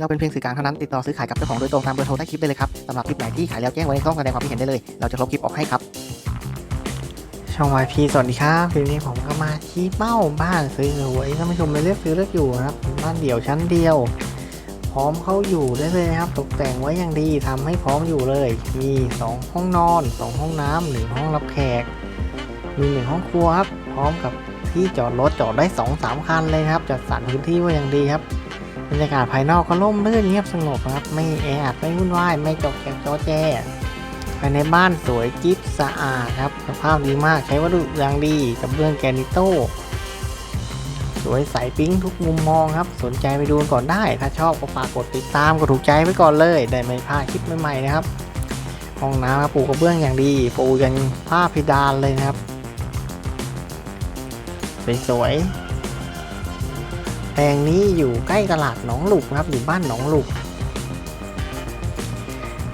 เราเป็นเพียงสื่อกลางเท่านั้นติดต่อซื้อขายกับเจ้าของโดยตรงตามเบอร์โทรใต้คลิปได้เลยครับสำหรับคลิปไหนที่ขายแล้วแจ้งไว้ในช่องแสดงความคิดเห็นได้เลย เราจะลบคลิปออกให้ครับ ช่อง YP สวัสดีครับคลิปนี้ผมก็มาชี้เป้าบ้านซื้อหวยท่านผู้ชมไปเลือกซื้อเลือกอยู่นะครับบ้านเดี่ยวชั้นเดียว พร้อมเข้าอยู่ได้เลยครับ ตกแต่งไว้อย่างดีทำให้พร้อมอยู่เลย มี 2 ห้องนอน 2 ห้องน้ำหนึ่งห้องรับแขก มีหนึ่งห้องครัวครับพร้อมกับที่จอดรถจอดได้2-3คันเลยครับจัดสรรพื้นที่ไว้อย่างดีครับ บรรยากาศภายนอกก็ร่มรื่นเงียบสงบครับ ไม่แออัดไม่วุ่นวายไม่จกแจกจอแจภายในบ้านสวยกิ๊บสะอาดครับสภาพดีมากใช้วัสดุอย่างดีกับเบื้องแกนิโต้สวยใสปิ๊งทุกมุมมองครับ สนใจไปดูก่อนได้ ถ้าชอบก็ฝากกดติดตามกดถูกใจไว้ก่อนเลย ได้ไม่พลาดคลิปใหม่ๆนะครับห้องน้ำครับปูกระเบื้องอย่างดีปูยันผ้าเพดานเลยนะครับสวยๆ แปลงนี้อยู่ใกล้ตลาดหนองหลุกนะครับ อยู่บ้านหนองหลุก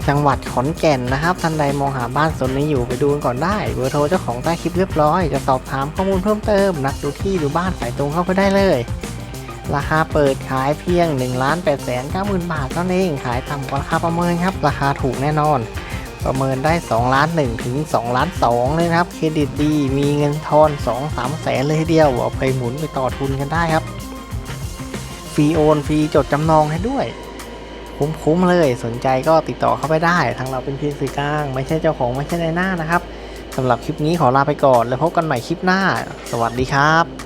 จังหวัดขอนแก่นนะครับ ท่านใดมองหาบ้านโซนนี้อยู่ไปดูกันก่อนได้ เบอร์โทรเจ้าของใต้คลิปเรียบร้อย จะสอบถามข้อมูลเพิ่มเติม นัดดูที่ดูบ้านสายตรงเข้าไปได้เลย ราคาเปิดขายเพียง1นึ่งล้านแปดแสนเก้าหมื่นบาทเท่านั้นเองขายต่ำกว่าราคาประเมินครับ ราคาถูกแน่นอนประเมินได้2ล้าน1ถึง2ล้าน2เลยนะครับ เครดิตดี มีเงินทอน 2 3 แสนเลยทีเดียวเอาไปหมุนไปต่อทุนกันได้ครับ ฟรีโอนฟรีจดจำนองให้ด้วย คุ้มๆเลยสนใจก็ติดต่อเข้าไปได้ ทางเราเป็นเพียงสื่อกลาง ไม่ใช่เจ้าของไม่ใช่ในหน้านะครับสำหรับคลิปนี้ขอลาไปก่อน แล้วพบกันใหม่คลิปหน้า สวัสดีครับ